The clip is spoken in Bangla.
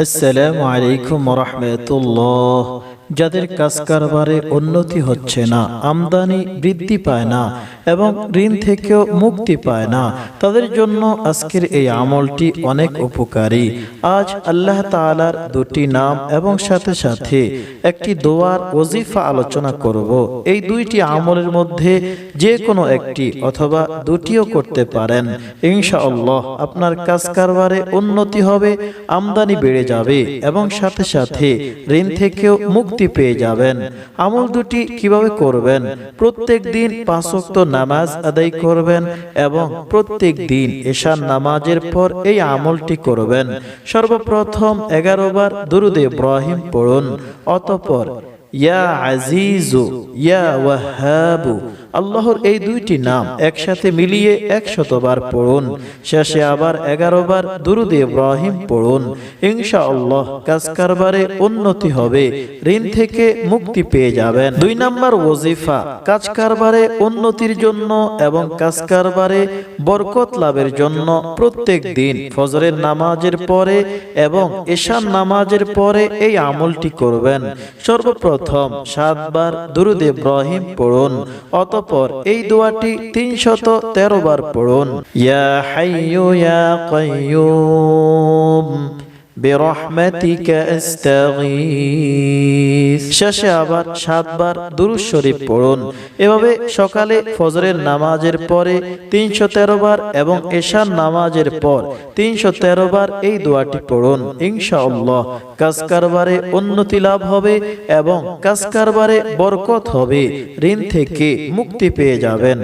আসসালামু আলাইকুম রহমতুল্লাহ যাদের কাজ কারবারে উন্নতি হচ্ছে না আমদানি বৃদ্ধি পায় না এবং ঋণ থেকেও মুক্তি পায় না। তাদের জন্য আজকের এই আমলটি অনেক উপকারী। আজ আল্লাহ তাআলার দুটি নাম এবং সাথে সাথে একটি দোয়ার ওজিফা আলোচনা করব। এই দুইটি আমলের মধ্যে যে কোনো একটি অথবা দুটিও করতে পারেন। ইনশাআল্লাহ আপনার কাজ কারবারে উন্নতি হবে, আমদানি বেড়ে যাবে এবং সাথে সাথে ঋণ থেকেও মুক্তি পেয়ে যাবেন। আমল দুটি কীভাবে করবেন? প্রত্যেক দিন পাঁচক্ত নামাজ আদায় করবেন এবং প্রত্যেক দিন এশার নামাজের পর এই আমলটি করবেন। সর্বপ্রথম এগারো বার দুরুদ ইব্রাহিম পড়ুন, অতপর, ইয়া আজিজু, ইয়া ওয়াহাবু আল্লাহর এই দুইটি নাম একসাথে মিলিয়ে একশতবার পড়ুন। শেষে আবার এগারো বার দুরুদ ইব্রাহিম পড়ুন। ইনশা আল্লাহ কাজ কারবারে উন্নতি হবে। ঋণ থেকে মুক্তি পেয়ে যাবেন। দুই নাম্বার ওজিফা কাজ কারবারে উন্নতির জন্য এবং কাজ কারবারে বরকত লাভের জন্য প্রত্যেক দিন ফজরের নামাজের পরে এবং এশান নামাজের পরে এই আমলটি করবেন। সর্বপ্রথম সাতবার দুরুদ ইব্রাহিম পড়ুন। অতপর এই দোয়াটি তিনশত তেরো বার পড়ুন। ইয়া হাইয়ু ইয়া برحمتك استغيث শেষে আবার সাতবার দুরুদ শরীফ পড়ুন এভাবে সকালে ফজরের নামাজের পরে তিনশো তেরো বার এবং এশার নামাজের পর তিনশো তেরো বার এই দোয়াটি পড়ুন ইনশাআল্লাহ কাজ কারবারে উন্নতি লাভ হবে এবং কাজ কারবারে বরকত হবে ঋণ থেকে মুক্তি পেয়ে যাবেন